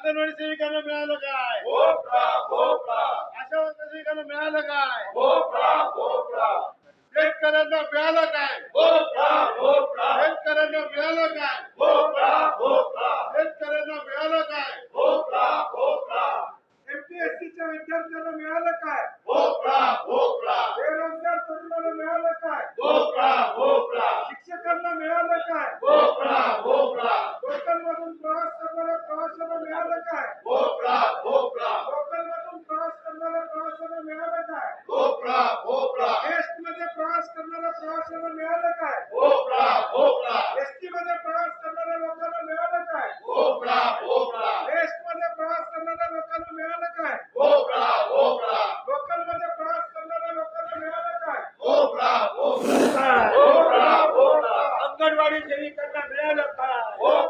अंगणवाडी सेविकांना मिळालं काय भोपळा भोपळा आशा सेविकांना मिळालं काय भोपळा भोपळा शेतकऱ्यांना मिळालं काय भोपळा भोपळा प्रवासाला मिळालं काय भोपळा भोपळा कोकणमधून प्रवास करणाऱ्या प्रवासाला मिळालं काय भोपळा भोपळा वेस्ट मध्ये प्रवास करणाऱ्या प्रवासाला मिळालं काय भोपळा भोपळा एसटी मध्ये प्रवास करणाऱ्या लोकांना मिळालं काय भोपळा भोपळा वेस्ट मध्ये प्रवास करणाऱ्या लोकांना मिळालं काय भोपळा भोपळा लोकल मध्ये प्रवास करणाऱ्या लोकांना मिळालं काय भोपळा भोपळा भोपळा भोपळा अंगणवाडी सेविकांना मिळालं काय भोपळा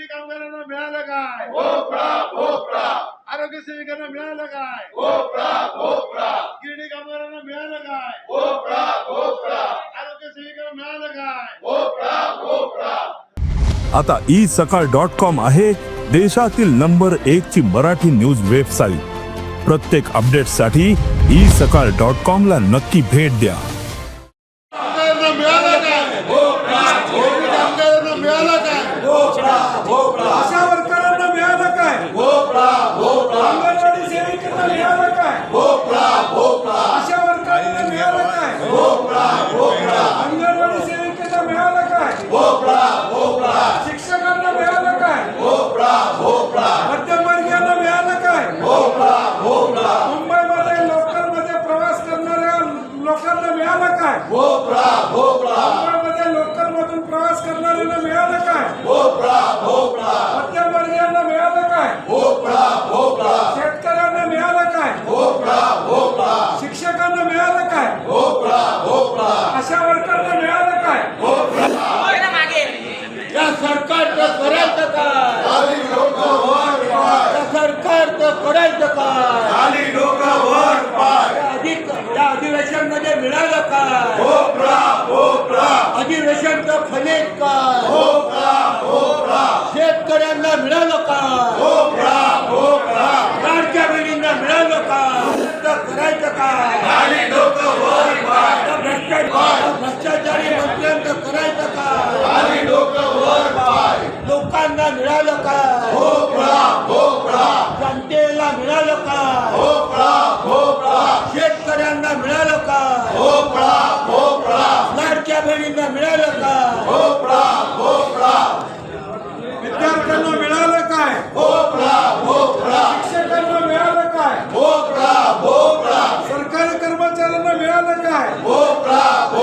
बीजेपी कामगारांना मिळालं काय भोपळा भोपळा आरोग्य सेविकांना मिळालं काय भोपळा भोपळा गिरणी कामगारांना मिळालं काय भोपळा भोपळा आरोग्य सेविकांना मिळालं काय भोपळा भोपळा आता ई सकाळ डॉट कॉम आहे देशातील नंबर एक ची मराठी न्यूज वेबसाईट प्रत्येक अपडेटसाठी ई सकाळ डॉट कॉम ला नक्की भेट द्या भोपळा भोपळा शिक्षकांना मिळालं काय भोपळा भोपळा मध्यमवर्गीयांना मिळालं काय भोपळा भोपळा मुंबईमध्ये लोकल मध्ये प्रवास करणाऱ्या लोकांना मिळालं काय भोपळा भोपळा मुंबईमध्ये लोकल मधून प्रवास करणाऱ्यांना मिळालं काय भोपळा भोपळा शिक्षकांना मिळालं काय भोपळा भोपळा शिक्षकांना मिळालं काय भोपळा भोपळा सरकारी कर्मचाऱ्यांना मिळालं काय भोपळा